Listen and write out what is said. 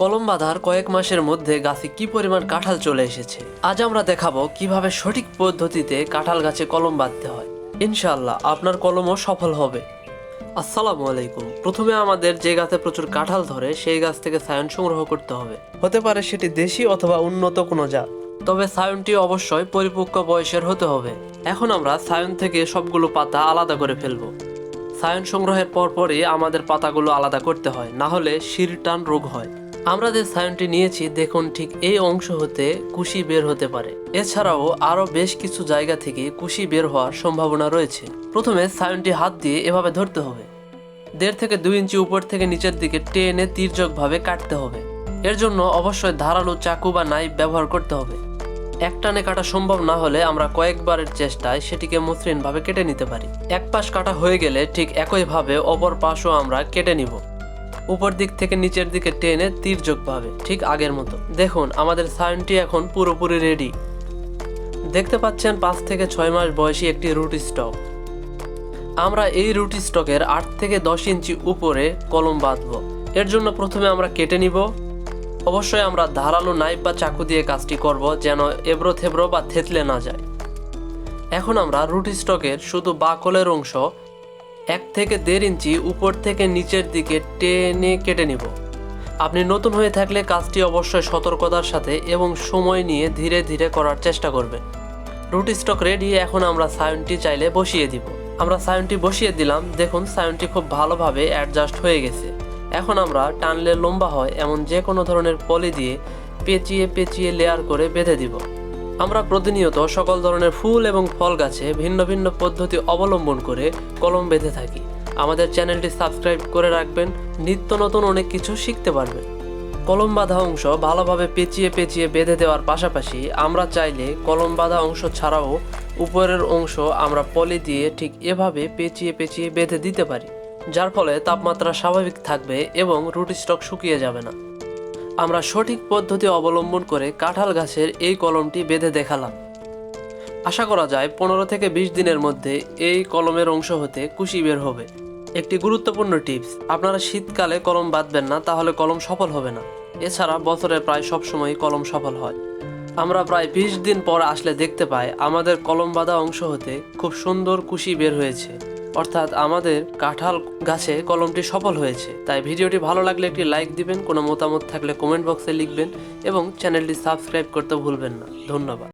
কলম বাঁধার কয়েক মাসের মধ্যে গাছে কি পরিমাণ কাঁঠাল চলে এসেছে? আজ আমরা দেখাবো কীভাবে সঠিক পদ্ধতিতে কাঁঠাল গাছে কলম বাঁধতে হয়। ইনশাআল্লাহ আপনার কলমও সফল হবে। আসসালামু আলাইকুম। প্রথমে আমাদের যে গাছে প্রচুর কাঁঠাল ধরে, সেই গাছ থেকে সায়ন সংগ্রহ করতে হবে। হতে পারে সেটি দেশি অথবা উন্নত কোনো জাত। তবে সায়নটি অবশ্যই পরিপক্ক বয়সের হতে হবে। এখন আমরা সায়ন থেকে সবগুলো পাতা আলাদা করে ফেলব। সায়ন সংগ্রহের পরপরই আমাদের পাতাগুলো আলাদা করতে হয়, না হলে শিরটান রোগ হয়। আমরা যে সায়নটি নিয়েছি, দেখুন ঠিক এই অংশ হতে কুশি বের হতে পারে। এছাড়াও আরও বেশ কিছু জায়গা থেকে কুশি বের হওয়ার সম্ভাবনা রয়েছে। প্রথমে সায়নটি হাত দিয়ে এভাবে ধরতে হবে। দেড় থেকে দুই ইঞ্চি উপর থেকে নিচের দিকে টেনে তীর্যকভাবে কাটতে হবে। এর জন্য অবশ্যই ধারালো চাকু বা নাইফ ব্যবহার করতে হবে। এক টানে কাটা সম্ভব না হলে আমরা কয়েকবারের চেষ্টায় সেটিকে মসৃণভাবে কেটে নিতে পারি। এক পাশ কাটা হয়ে গেলে ঠিক একইভাবে অপর পাশও আমরা কেটে নিব। উপর দিক থেকে নিচের দিকে টেনে তীর্যকভাবে ঠিক আগের মতো। দেখুন, আমাদের সায়নটি এখন পুরোপুরি রেডি দেখতে পাচ্ছেন, পাঁচ থেকে ছয় মাস বয়সী একটি রুটি স্টক। আমরা এই রুটি স্টকের আট থেকে দশ ইঞ্চি উপরে কলম বাঁধবো। এর জন্য প্রথমে আমরা কেটে নিব। অবশ্যই আমরা ধারালো নাইফ বা চাকু দিয়ে কাজটি করব, যেন এবড়ো থেবড়ো বা থেতলে না যায়। এখন আমরা রুটি স্টকের শুধু বাকলের অংশ এক থেকে দেড় ইঞ্চি উপর থেকে নিচের দিকে টেনে কেটে নিব। আপনি নতুন হয়ে থাকলে কাজটি অবশ্যই সতর্কতার সাথে এবং সময় নিয়ে ধীরে ধীরে করার চেষ্টা করবেন। রুটি স্টক রেডি, এখন আমরা সায়নটি চাইলে বসিয়ে দিব। আমরা সায়নটি বসিয়ে দিলাম, দেখুন সায়নটি খুব ভালোভাবে অ্যাডজাস্ট হয়ে গেছে। এখন আমরা টানলে লম্বা হয়, এমন যে কোনো ধরনের পলি দিয়ে পেঁচিয়ে পেঁচিয়ে লেয়ার করে বেঁধে দিব। আমরা প্রতিনিয়ত সকল ধরনের ফুল এবং ফল গাছে ভিন্ন ভিন্ন পদ্ধতি অবলম্বন করে কলম বেঁধে থাকি। আমাদের চ্যানেলটি সাবস্ক্রাইব করে রাখবেন, নিত্য নতুন অনেক কিছু শিখতে পারবেন। কলম বাঁধা অংশ ভালোভাবে পেঁচিয়ে পেঁচিয়ে বেঁধে দেওয়ার পাশাপাশি আমরা চাইলে কলম বাঁধা অংশ ছাড়াও উপরের অংশ আমরা পলি দিয়ে ঠিক এভাবে পেঁচিয়ে পেঁচিয়ে বেঁধে দিতে পারি, যার ফলে তাপমাত্রা স্বাভাবিক থাকবে এবং রুটি স্টক শুকিয়ে যাবে না। আমরা সঠিক পদ্ধতি অবলম্বন করে কাঁঠাল গাছের এই কলমটি বেঁধে দেখালাম। আশা করা যায় পনেরো থেকে বিশ দিনের মধ্যে এই কলমের অংশ হতে কুশি বের হবে। একটি গুরুত্বপূর্ণ টিপস, আপনারা শীতকালে কলম বাঁধবেন না, তাহলে কলম সফল হবে না। এছাড়া বছরে প্রায় সবসময় কলম সফল হয়। আমরা প্রায় বিশ দিন পর আসলে দেখতে পাই আমাদের কলম বাঁধা অংশ হতে খুব সুন্দর কুশি বের হয়েছে। অর্থাৎ আমাদের কাঁঠাল গাছে কলমটি সফল হয়েছে। তাই ভিডিওটি ভালো লাগলে একটি লাইক দিবেন, কোনো মতামত থাকলে কমেন্ট বক্সে লিখবেন এবং চ্যানেলটি সাবস্ক্রাইব করতে ভুলবেন না। ধন্যবাদ।